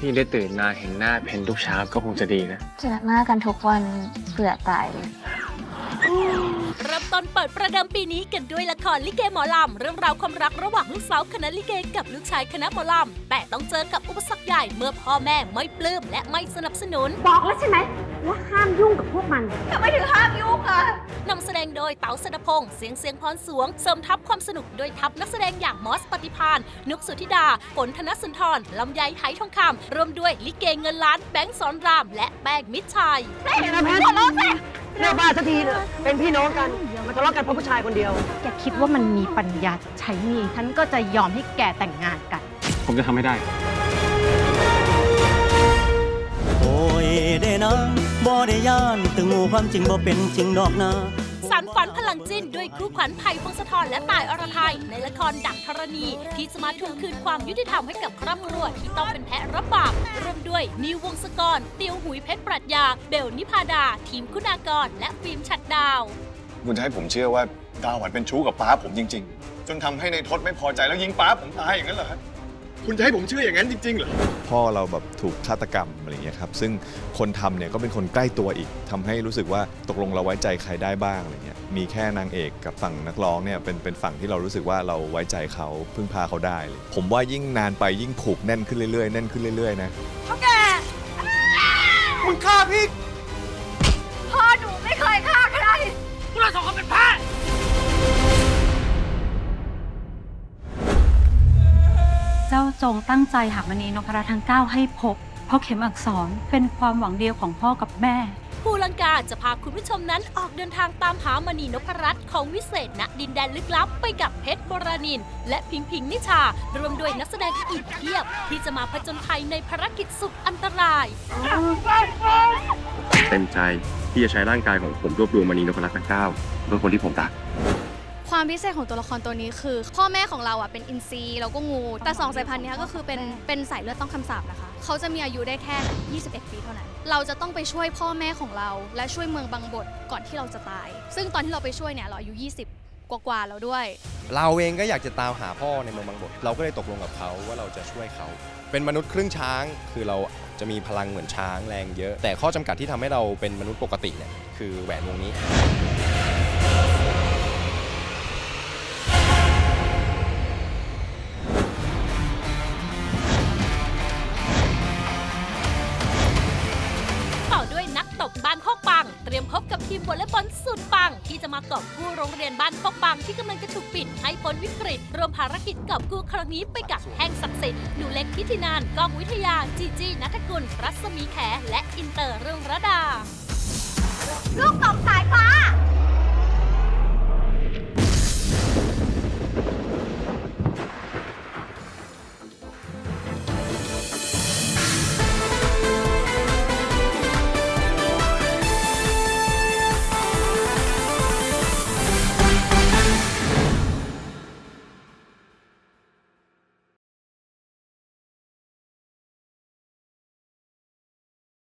พี่ได้ตื่นมาเห็นหน้าเพนทุกเช้าก็คงจะดีนะ เจอหน้ากันทุกวันเบื่อตายเลย เริ่มต้นเปิดประเดิมปีนี้กันด้วยละครลิเกหมอลำเรื่องราวความรักระหว่างลูกสาวคณะลิเกกับลูกชายคณะหมอลำแต่ต้องเจอกับอุปสรรคใหญ่เมื่อพ่อแม่ไม่ปลื้มและไม่สนับสนุน บอกแล้วใช่ไหมว่าห้ามยุ่งกับพวกมันทำไมถึงห้ามยุ่งอะนำแสดงโดยเต๋าสดพงษ์เสียงเสียงพรสวง เสริมทัพความสนุกโดยทัพนักแสดงอย่างมอสปฏิพานนุกสุธิดาฝนธนสุนทรลำไยไหทองคำรวมด้วยลิเกเงินล้านแบงค์สอนราม และแป้งมิตรชัยเลิกบ้าสักทีเถอะเป็นพี่น้องกันมาทะเลาะกันเพราะผู้ชายคนเดียว แกคิดว่ามันมีปัญญาจะใช้หนี้ฉันก็จะยอมให้แกแต่งงานกัน ผมจะทำให้ได้ โอ้ยเด้นะบ่ได้ย่าน ถึงหมู่ความจริงบ่เป็นจริงดอกนะ สารฝันพลังจิ้นด้วยคู่ขวัญไผ่พงศธรและต่ายอรไทยในละครดักธรณี ที่จะมาทวงคืนความยุติธรรมให้กับครอบครัวที่ต้องเป็นแพะรับบาปรวมด้วยนิววงศกรเตียวหุยเพชรปรัชญา เบลนิพาดา ทีมคุณากร และฟิล์มฉัดดาว คุณจะให้ผมเชื่อว่าดาวหวันเป็นชู้กับป้าผมจริง ๆ จนทำให้ในทศไม่พอใจแล้วยิงป้าผมตายอย่างนั้นเหรอครับ คุณจะให้ผมเชื่ออย่างนั้นจริงๆเหรอ พ่อเราแบบถูกฆาตกรรมอะไรอย่างเงี้ยครับซึ่งคนทำเนี่ยก็เป็นคนใกล้ตัวอีกทำให้รู้สึกว่าตกลงเราไว้ใจใครได้บ้างอะไรเงี้ยมีแค่นางเอกกับฝั่งนักร้องเนี่ยเป็นเป็นฝั่งที่เรารู้สึกว่าเราไว้ใจเขาพึ่งพาเขาได้เลยผมว่ายิ่งนานไปยิ่งผูกแน่นขึ้นเรื่อยๆแน่นขึ้นเรื่อยๆนะมึงฆ่าพี่พ่ จ้าจงตั้งใจหามณีนพรัตน์ทั้ง9ให้พบ เพราะเข็มอักษรเป็นความหวังเดียวของพ่อกับแม่ภูลังกาจะพาคุณผู้ชมนั้นออกเดินทางตามหามณีนพรัตน์ของวิเศษณดินแดนลึกลับไปกับเพชรบรานิน และพิงพิงนิชารวมด้วยนักแสดงอีกเพียบ ที่จะมาผจญภัยในภารกิจสุดอันตราย เต็มใจที่จะใช้ร่างกายของผมรวบรวมมณีนพรัตน์ทั้งเก้าเพื่อคนที่ผมรัก ความพิเศษของตัวละครตัวนี้คือ พ่อแม่ของเราอะเป็นอินทรีแล้วก็งู แต่สองสายพันธุ์เนี้ยก็คือเป็นเป็นสายเลือดต้องคำสาปนะคะ เขาจะมีอายุได้แค่ 21 ปีเท่านั้น เราจะต้องไปช่วยพ่อแม่ของเรา และช่วยเมืองบางบทก่อนที่เราจะตาย ซึ่งตอนที่เราไปช่วยเนี่ยเราอายุ 20 กว่าๆแล้วด้วย เราเองก็อยากจะตามหาพ่อในเมืองบางบท เราก็เลยตกลงกับเขาว่าเราจะช่วยเขา เป็นมนุษย์ครึ่งช้าง คือเราจะมีพลังเหมือนช้างแรงเยอะ แต่ข้อจำกัดที่ทำให้เราเป็นมนุษย์ปกติเนี่ยคือแหวนวงนี้ วอลเลย์บอลสุดปัง ที่จะมากอบกู้โรงเรียนบ้านพอกปังที่กำลังจะถูกปิดให้พ้นวิกฤตรวมภารกิจกอบกู้ครั้งนี้ไปกับแห่งศักดิ์สิทธิ์หนูเล็กพิธินานกองวิทยาจีจีนัทกุลรัศมีแขและอินเตอร์เรื่องระดาลูกตบสายฟ้า